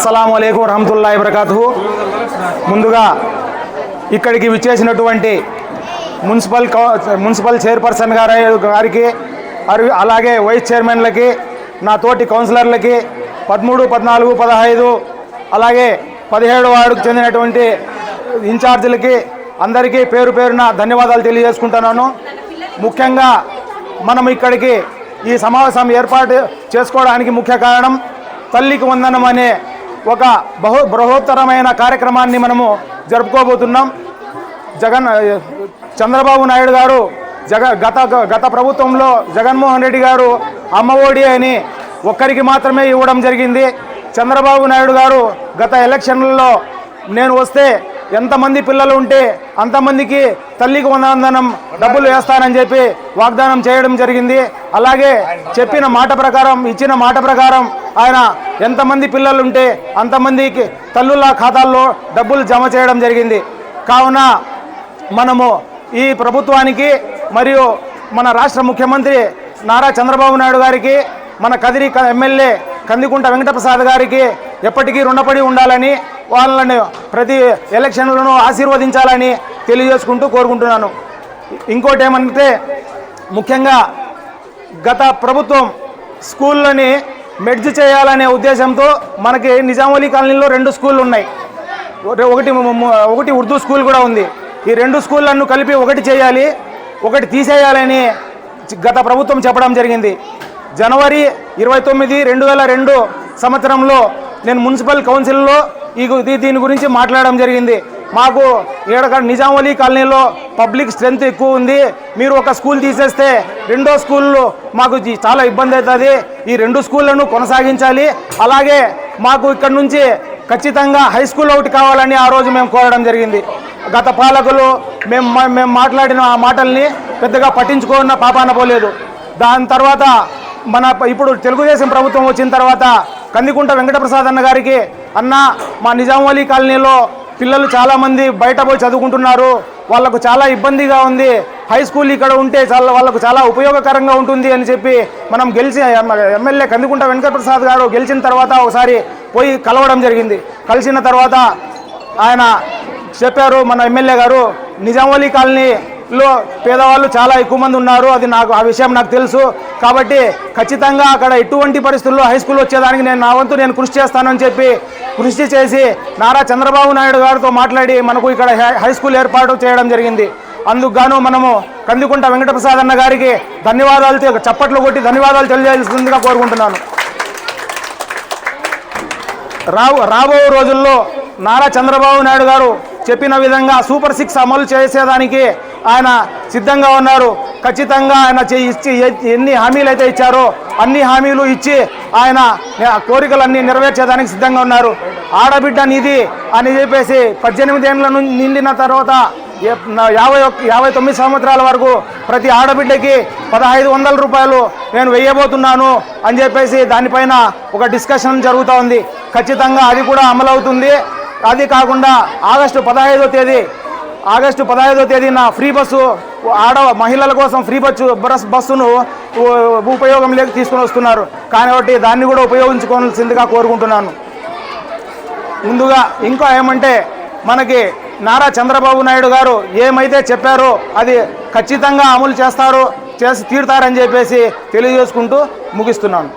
అస్సలం అయికు రహమతుల్లా వబర్కాతు ముందుగా ఇక్కడికి విచ్చేసినటువంటి మున్సిపల్ మున్సిపల్ చైర్పర్సన్ గారి గారికి అరు- అలాగే వైస్ చైర్మన్లకి నా తోటి కౌన్సిలర్లకి పదమూడు పద్నాలుగు పదహైదు అలాగే పదిహేడు వార్డుకు చెందినటువంటి ఇన్ఛార్జీలకి అందరికీ పేరు పేరున ధన్యవాదాలు తెలియజేసుకుంటున్నాను. ముఖ్యంగా మనం ఇక్కడికి ఈ సమావేశం ఏర్పాటు చేసుకోవడానికి ముఖ్య కారణం తల్లికి వందనం అనే ఒక బహు బృహోత్తరమైన కార్యక్రమాన్ని మనము జరుపుకోబోతున్నాం. జగన్ చంద్రబాబు నాయుడు గారు జగ గత గత ప్రభుత్వంలో జగన్మోహన్ రెడ్డి గారు అమ్మఒడి అని ఒక్కరికి మాత్రమే ఇవ్వడం జరిగింది. చంద్రబాబు నాయుడు గారు గత ఎలక్షన్లలో నేను వస్తే ఎంతమంది పిల్లలు ఉంటే అంతమందికి తల్లికి వందనం డబ్బులు వేస్తానని చెప్పి వాగ్దానం చేయడం జరిగింది. అలాగే చెప్పిన మాట ప్రకారం ఇచ్చిన మాట ప్రకారం ఆయన ఎంతమంది పిల్లలు ఉంటే అంతమందికి తల్లుల ఖాతాల్లో డబ్బులు జమ చేయడం జరిగింది. కావున మనము ఈ ప్రభుత్వానికి మరియు మన రాష్ట్ర ముఖ్యమంత్రి నారా చంద్రబాబు నాయుడు గారికి మన కదిరి ఎమ్మెల్యే కందికుంట వెంకటప్రసాద్ గారికి ఎప్పటికీ రుణపడి ఉండాలని వాళ్ళని ప్రతి ఎలక్షన్లను ఆశీర్వదించాలని తెలియజేసుకుంటూ కోరుకుంటున్నాను. ఇంకోటి ఏమంటే ముఖ్యంగా గత ప్రభుత్వం స్కూళ్ళని మెడ్జ్ చేయాలనే ఉద్దేశంతో మనకి నిజామలీ కాలనీలో రెండు స్కూళ్ళు ఉన్నాయి. ఒకటి ఒకటి ఉర్దూ స్కూల్ కూడా ఉంది. ఈ రెండు స్కూళ్ళను కలిపి ఒకటి చేయాలి ఒకటి తీసేయాలని గత ప్రభుత్వం చెప్పడం జరిగింది. జనవరి ఇరవై తొమ్మిది రెండు వేల రెండు సంవత్సరంలో నేను మున్సిపల్ కౌన్సిల్లో ఈ దీని గురించి మాట్లాడడం జరిగింది. మాకు ఇక్కడ నిజామలీ కాలనీలో పబ్లిక్ స్ట్రెంత్ ఎక్కువ ఉంది. మీరు ఒక స్కూల్ తీసేస్తే రెండో స్కూల్లో మాకు చాలా ఇబ్బంది అవుతుంది. ఈ రెండు స్కూళ్ళను కొనసాగించాలి. అలాగే మాకు ఇక్కడ నుంచి ఖచ్చితంగా హై స్కూల్ ఒకటి కావాలని ఆ రోజు మేము కోరడం జరిగింది. గత పాలకులు మేము మేము మాట్లాడిన ఆ మాటల్ని పెద్దగా పట్టించుకున్న పాపాన పోలేదు. దాని తర్వాత మన ఇప్పుడు తెలుగుదేశం ప్రభుత్వం వచ్చిన తర్వాత కందికుంట వెంకటప్రసాద్ అన్న గారికి అన్న మా నిజాంవలి కాలనీలో పిల్లలు చాలామంది బయట పోయి చదువుకుంటున్నారు. వాళ్ళకు చాలా ఇబ్బందిగా ఉంది. హై స్కూల్ ఇక్కడ ఉంటే చాలా వాళ్ళకు చాలా ఉపయోగకరంగా ఉంటుంది అని చెప్పి మనం గెలిచి ఎమ్మెల్యే కందికుంట వెంకటప్రసాద్ గారు గెలిచిన తర్వాత ఒకసారి పోయి కలవడం జరిగింది. కలిసిన తర్వాత ఆయన చెప్పారు మన ఎమ్మెల్యే గారు నిజాంవలి లో పేదవాళ్ళు చాలా ఎక్కువ మంది ఉన్నారు. అది నాకు ఆ విషయం నాకు తెలుసు. కాబట్టి ఖచ్చితంగా అక్కడ ఎటువంటి పరిస్థితుల్లో హై స్కూల్ వచ్చేదానికి నేను నా వంతు నేను కృషి చేస్తానని చెప్పి కృషి చేసి నారా చంద్రబాబు నాయుడు గారితో మాట్లాడి మనకు ఇక్కడ హై- హై స్కూల్ ఏర్పాటు చేయడం జరిగింది. అందుకు గాను మనము కందికుంట వెంకటప్రసాద్ అన్న గారికి ధన్యవాదాలు చప్పట్లు కొట్టి ధన్యవాదాలు తెలియజేస్తుందిగా కోరుకుంటున్నాను. రావు రాబో రోజుల్లో నారా చంద్రబాబు నాయుడు గారు చెప్పిన విధంగా సూపర్ సిక్స్ అమలు చేసేదానికి ఆయన సిద్ధంగా ఉన్నారు. ఖచ్చితంగా ఆయన ఇచ్చి ఎన్ని హామీలు అయితే ఇచ్చారో అన్ని హామీలు ఇచ్చి ఆయన కోరికలన్నీ నెరవేర్చేదానికి సిద్ధంగా ఉన్నారు. ఆడబిడ్డ నిధి అని చెప్పేసి పద్దెనిమిది ఏళ్ళ నుంచి నిండిన తర్వాత యాభై ఒక్క- యాభై తొమ్మిది సంవత్సరాల వరకు ప్రతి ఆడబిడ్డకి పదహైదు వందల రూపాయలు నేను వెయ్యబోతున్నాను అని చెప్పేసి దానిపైన ఒక డిస్కషన్ జరుగుతూ ఉంది. ఖచ్చితంగా అది కూడా అమలవుతుంది. అది కాకుండా ఆగస్టు పదహైదో తేదీ ఆగస్టు పదహైదో తేదీన ఫ్రీ బస్సు ఆడ మహిళల కోసం ఫ్రీ బస్సు బస్ బస్సును ఉపయోగం లేక తీసుకొని వస్తున్నారు. కాబట్టి దాన్ని కూడా ఉపయోగించుకోవాల్సిందిగా కోరుకుంటున్నాను. ముందుగా ఇంకా ఏమంటే మనకి నారా చంద్రబాబు నాయుడు గారు ఏమైతే చెప్పారో అది ఖచ్చితంగా అమలు చేస్తారు చేసి తీరుతారని చెప్పేసి తెలియజేసుకుంటూ ముగిస్తున్నాను.